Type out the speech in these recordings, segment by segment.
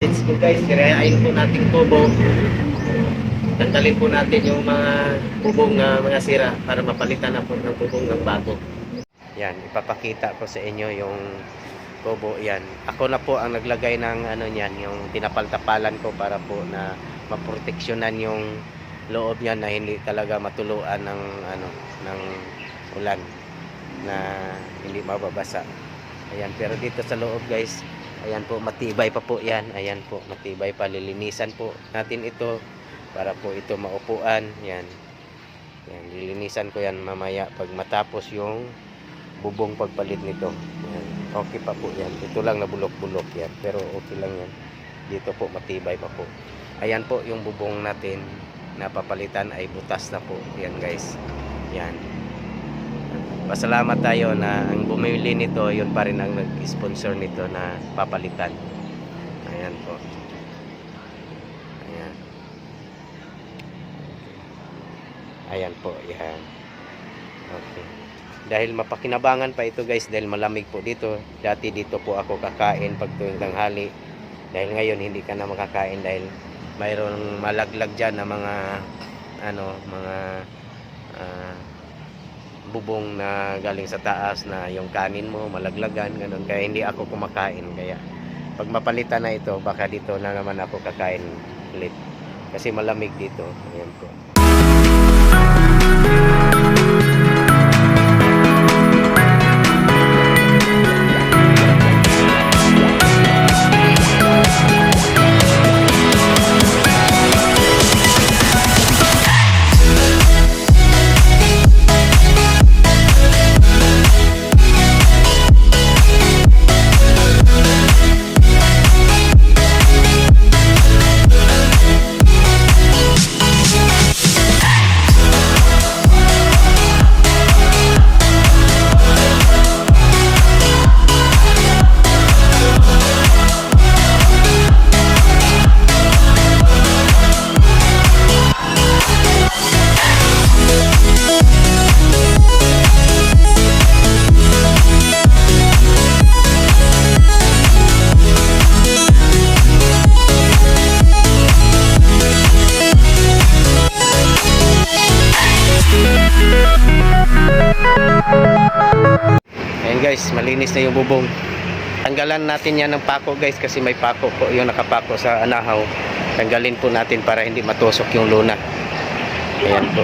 Let's go guys, sirayain po natin tubo. Tanggalin po natin yung mga bubong na mga sira para mapalitan na po ng bubong ng bago. Yan, ipapakita ko sa inyo yung tubo yan. Ako na po ang naglagay ng ano niyan, yung tinapal-tapalan ko para po na maproteksyonan yung loob niyan na hindi talaga matuluan ng ano ng ulan na hindi mababasa. Ayan, pero dito sa loob guys, ayan po matibay pa po 'yan. Ayan po, matibay pa lilinisan po natin ito para po ito maupuan. Yan. Yan, lilinisan ko 'yan mamaya pag matapos yung bubong pagpalit nito. Yan. Okay pa po 'yan. Ito lang na bulok-bulok 'yan, pero okay lang 'yan. Dito po matibay pa po. Ayan po yung bubong natin na papalitan ay butas na po. Yan guys. Yan. Pasalamat tayo na ang bumili nito, yun pa rin ang nag-sponsor nito na papalitan. Ayan po. Ayan. Ayan po, yan. Okay. Dahil mapakinabangan pa ito guys, dahil malamig po dito. Dati dito po ako kakain pag tuwing tanghali. Dahil ngayon hindi ka na makakain dahil mayroong malaglag dyan na mga ano, mga ah, bubong na galing sa taas na yung kanin mo malaglagan ganun. Kaya hindi ako kumakain. Kaya pag mapalitan na ito baka dito na naman ako kakain ulit. Kasi malamig dito. Ayan po na yung bubong. Tanggalan natin yan ng pako guys kasi may pako po yung nakapako sa anahaw. Tanggalin po natin para hindi matusok yung luna. Ayan po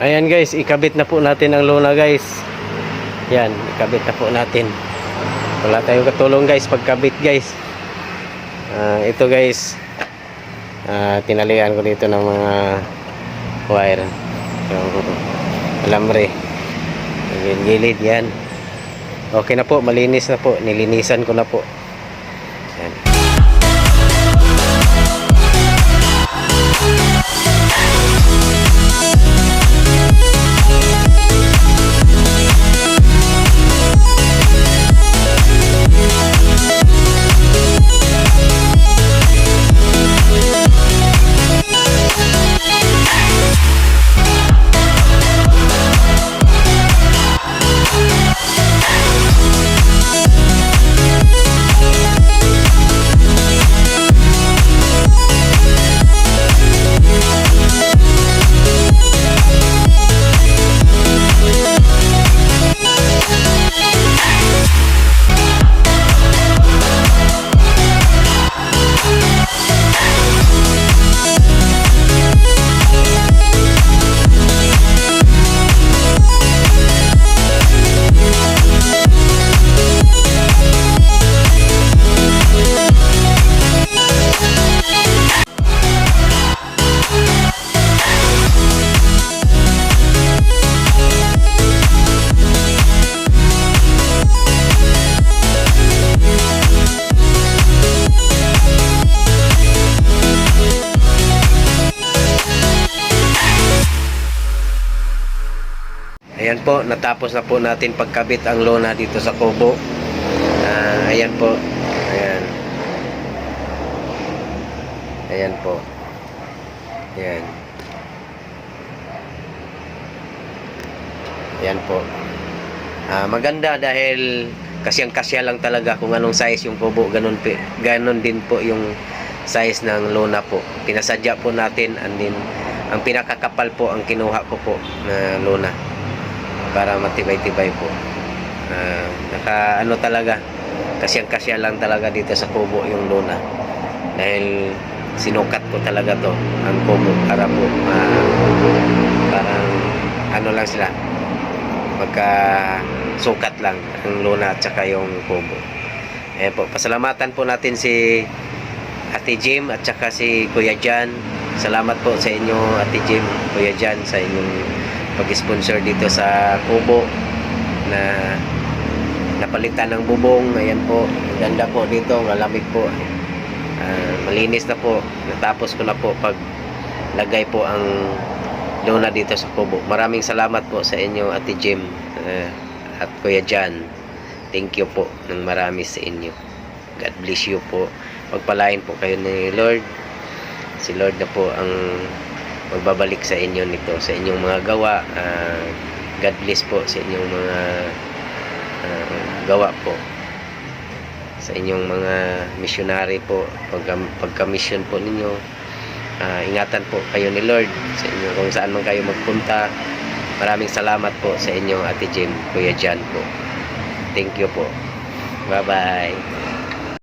Ayan guys, ikabit na po natin ang luna guys. Yan, ikabit na po natin. Wala tayong katulong guys pagkabit guys. Ah, ito guys, ah, tinalian ko dito ng mga wire. Yung alambre. Yung gilid yan. Okay na po, malinis na po. Nilinisan ko na po. Yan. Po, natapos na po natin pagkabit ang lona dito sa kubo. Ah, ayan po. Ayan. Ayan po. Ayan. Ayan po. Ah, maganda dahil kasyang-kasya lang talaga kung anong size yung kubo, ganun, ganun din po yung size ng lona po. Pinasadya po natin and then ang pinakakapal po ang kinuha ko po na lona para matibay-tibay po. Ah, naka ano talaga, kasyang-kasya lang talaga dito sa kubo yung luna. Dahil sinukat ko talaga to ang kubo para po ah, parang ano lang sila magka sukat lang ang luna at saka yung kubo. Eh po, pasalamatan po natin si Ate Jim at saka si Kuya Jan. Salamat po sa inyo Ate Jim, Kuya Jan sa inyong pag-sponsor dito sa Kubo na napalitan ng bubong. Ayan po, ganda po dito, malamig po. Ah, malinis na po. Natapos ko na po pag lagay po ang luna dito sa Kubo. Maraming salamat po sa inyo Ate Jim ah, at Kuya Jan. Thank you po ng marami sa inyo. God bless you po. Pagpalain po kayo ni Lord. Si Lord na po ang magbabalik sa inyo nito, sa inyong mga gawa. Ah, God bless po sa inyong mga ah, gawa po. Sa inyong mga missionary po, pagka, pagka-mission po ninyo, ah, ingatan po kayo ni Lord sa inyo kung saan man kayo magpunta. Maraming salamat po sa inyo, Ate Jim, Kuya Jan po. Thank you po. Bye-bye.